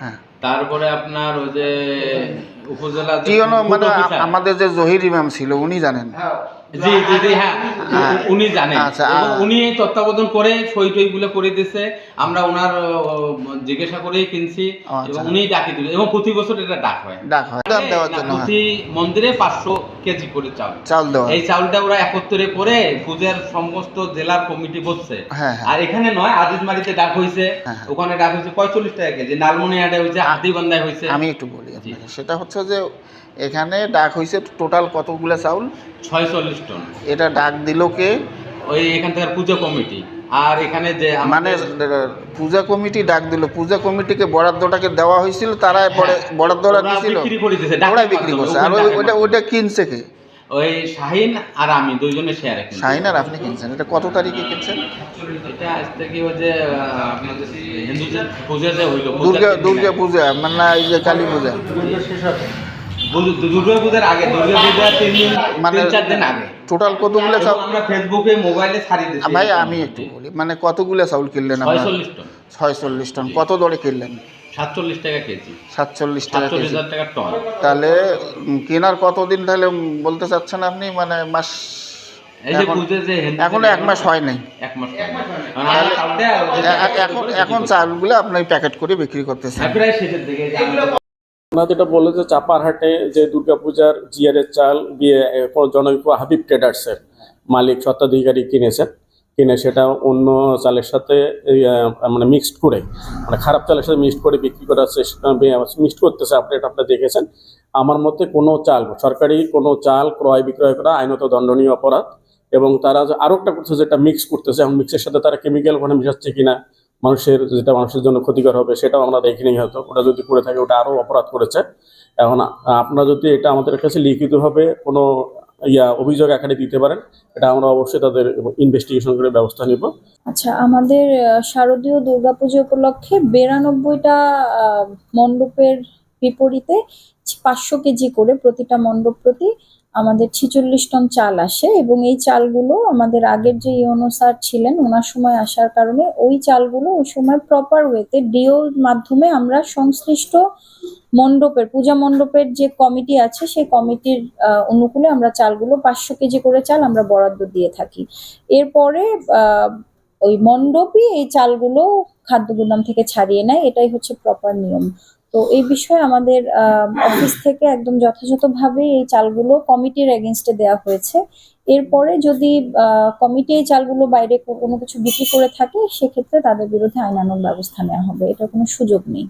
হ্যাঁ। তারপরে আপনার ওই যে উপজেলা মানে আমাদের যে জহির ইমাম ছিল উনি জানেন। সমস্ত জেলার কমিটি বসছে। হ্যাঁ, হ্যাঁ। আর এখানে নয় আজিজমারিতে ডাক হইছে। হ্যাঁ, ওখানে ডাক হয়েছে পঁয়তাল্লিশ টাকা কেজি। নালমনিয়াটা হয়েছে হাতিবান্ধায় হয়েছে আমি একটু বলি সেটা হচ্ছে যে এখানে ডাক হইছে টোটাল কতগুলো চাউল? 46 অনুষ্ঠান এটা ডাক দিল কে? ওই এখান থেকে পুজো কমিটি। আর এখানে যে মানে পূজা কমিটি ডাক দিল। পূজা কমিটিকে বরাদ্দটাকে দেওয়া হয়েছিল তারা হ্যাঁ, পরে বরাদ্দটা দিয়েছিল বিক্রি ওরাই বিক্রি করছে। আর ওটা ওটা কিনছে কে? ওই শাহিন আর আমি দুইজনে শেয়ারে কিনছি। শাহিন আর আপনি কিনছেন? এটা কত তারিখে কিনছেন? এটা আজ থেকে ওই যে আপনাদের হিন্দুদের পূজা যে হইল দুর্গা দুর্গা পূজা মানে এই যে কালী পূজা। শেষ হবে। আগে তিন দিন মানে চার দিন আগে। টোটাল কতগুলো চাউল আমরা ফেসবুকে মোবাইলে ছাড়িয়ে দিচ্ছি ভাই আমি একটু বলি মানে কতগুলো চাউল কিনলেন আপনার? ছয়চল্লিশ টন। ছয়চল্লিশ টন। কত দরে কিনলেন? সাতচল্লিশ টাকা কেজি। সাতচল্লিশ টাকা কেজি। হাজার টাকা টন। তাহলে কেনার কতদিন তাহলে বলতে চাচ্ছেন আপনি? মানে মাস এই এখন- এক মাস হয় নাই। এ- এখন এখন চাউলগুলো আপনি প্যাকেট করে বিক্রি করতেছেন। আমরা- যেটা বললেন যে চাপারহাটে যে দুর্গাপূজার জিয়ারের চাল দিয়ে জনৈক হাবিব ট্রেডার্সের মালিক, স্বত্বাধিকারী কিনেছেন। কিনে সেটা অন্য চালের সাথে মানে মিক্সড করে মানে খারাপ চালের সাথে মিক্সড করে বিক্রি করার চেষ্টা মিক্সড করতেছে আপনি এটা আপনারা দেখেছেন। আমার মতে কোনো চাল, সরকারি কোনো চাল ক্রয় বিক্রয় করা আইনত দণ্ডনীয় অপরাধ এবং তারা আরও একটা করছে যেটা মিক্স করতেছে, এখন মিক্সের সাথে তারা কেমিক্যাল ওখানে মিশাচ্ছে কিনা মানুষের, যেটা মানুষের জন্য ক্ষতিকর হবে, সেটাও আমরা দেখিনি হয়তো। ওটা যদি করে থাকে, ওটা আরও অপরাধ করেছে। এখন আপনারা যদি এটা আমাদের কাছে লিখিতভাবে কোনো ইয়া অভিযোগ আকারে দিতে পারেন, এটা আমরা অবশ্যই তাদের ইনভেস্টিগেশন করে ব্যবস্থা নিব। আচ্ছা আমাদের শারদীয় দুর্গাপুজো উপলক্ষে বিরানব্বইটা মণ্ডপের বিপরীতে পাঁচশো কেজি করে প্রতিটা মণ্ডপ প্রতি আমাদের ছিচল্লিশ টন চাল আসে এবং এই চালগুলো আমাদের আগের যে ইউনো স্যার ছিলেন, ওনার সময় আসার কারণে ওই চালগুলো ওই সময় প্রপার ওয়েতে ডিওর মাধ্যমে আমরা সংশ্লিষ্ট মণ্ডপের, পূজা মণ্ডপের যে কমিটি আছে, সেই কমিটির অনুকূলে আমরা চালগুলো পাঁচশো কেজি করে চাল আমরা বরাদ্দ দিয়ে থাকি। এরপরে ওই মণ্ডপই এই চালগুলো খাদ্য গুদাম থেকে ছাড়িয়ে নেয়, এটাই হচ্ছে প্রপার নিয়ম। তো এই বিষয়ে আমাদের অফিস থেকে একদম যথাযথভাবে এই চালগুলো কমিটির এগেনস্টে দেওয়া হয়েছে। এরপরে যদি কমিটি এই চালগুলো বাইরে কোনো কিছু বিক্রি করে থাকে, সেক্ষেত্রে তাদের বিরুদ্ধে আইনানুগ ব্যবস্থা নেওয়া হবে। এটা কোনো সুযোগ নেই।